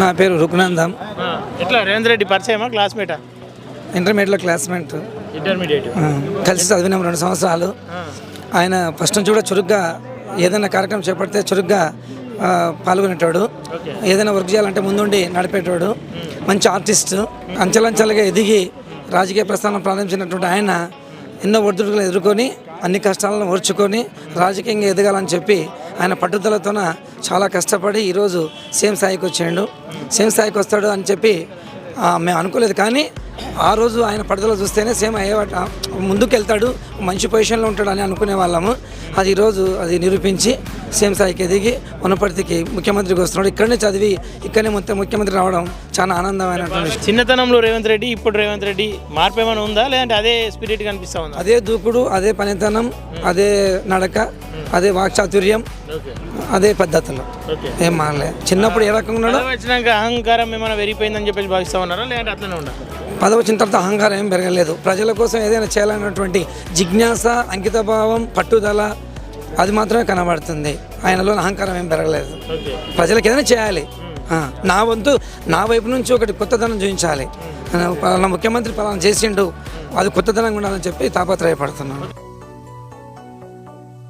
నా పేరు రుకునందం ఎట్లా రేవంత్ రెడ్డి పరిచయమా క్లాస్మేటా ఇంటర్మీడియట్లో క్లాస్మేట్ ఇంటర్మీడియట్ కలిసి చదివినాం రెండు సంవత్సరాలు. ఆయన ఫస్ట్ నుంచి కూడా చురుగ్గా ఏదైనా కార్యక్రమం చేపడితే చురుగ్గా పాల్గొనేటోడు. ఏదైనా వర్క్ చేయాలంటే ముందుండి నడిపేటోడు. మంచి ఆర్టిస్ట్ అంచెలంచెలుగా ఎదిగి రాజకీయ ప్రస్థానం ప్రారంభించినటువంటి ఆయన ఎన్నో ఒడిదుడుకులు ఎదుర్కొని అన్ని కష్టాలను ఓర్చుకొని రాజకీయంగా ఎదగాలని చెప్పి ఆయన పట్టుదలతోన చాలా కష్టపడి ఈరోజు సేమ్ స్థాయికి వచ్చాడు. సేమ్ స్థాయికి వస్తాడు అని చెప్పి మేము అనుకోలేదు. కానీ ఆ రోజు ఆయన పట్టుదల చూస్తేనే సేమ్ అయ్యేవాట ముందుకు వెళ్తాడు మంచి పొజిషన్లో ఉంటాడు అని అనుకునే వాళ్ళము. అది ఈరోజు అది నిరూపించి సేమ్ స్థాయికి ఎదిగి వనపర్తికి ముఖ్యమంత్రికి వస్తున్నాడు. ఇక్కడనే చదివి ఇక్కడనే మొత్తం ముఖ్యమంత్రి రావడం చాలా విషయం. చిన్నతనంలో రేవంత్ రెడ్డి ఇప్పుడు రేవంత్ రెడ్డి మార్పు ఏమైనా ఉందా? లేదంటే అదే స్పిరిట్ కనిపిస్తా ఉందా? అదే దూకుడు అదే పనితనం అదే నడక అదే వాక్చాతుర్యం అదే పద్ధతులు ఏం మారలే చిన్నప్పుడు ఏ రకంగా ఉన్నాడో? వచ్చినాక అహంకారం ఏమైనా పెరిగిపోయిందని చెప్పేసి భావిస్తా ఉన్నారా? లేదంటే అట్లనే ఉందా పదవి వచ్చిన తర్వాత అహంకారం ఏం పెరగలేదు. ప్రజల కోసం ఏదైనా చేయాలన్నటువంటి జిజ్ఞాస అంకితభావం పట్టుదల అది మాత్రమే కనబడుతుంది. ఆయనలో అహంకారం ఏం పెరగలేదు. ప్రజలకు ఏదైనా చేయాలి. నా వంతు నా వైపు నుంచి ఒకటి కొత్తదనం చూపించాలి. పలానా ముఖ్యమంత్రి పలానా చేసిండు అది కొత్తదనంగా ఉండాలని చెప్పి తాపత్రయపడుతున్నాను.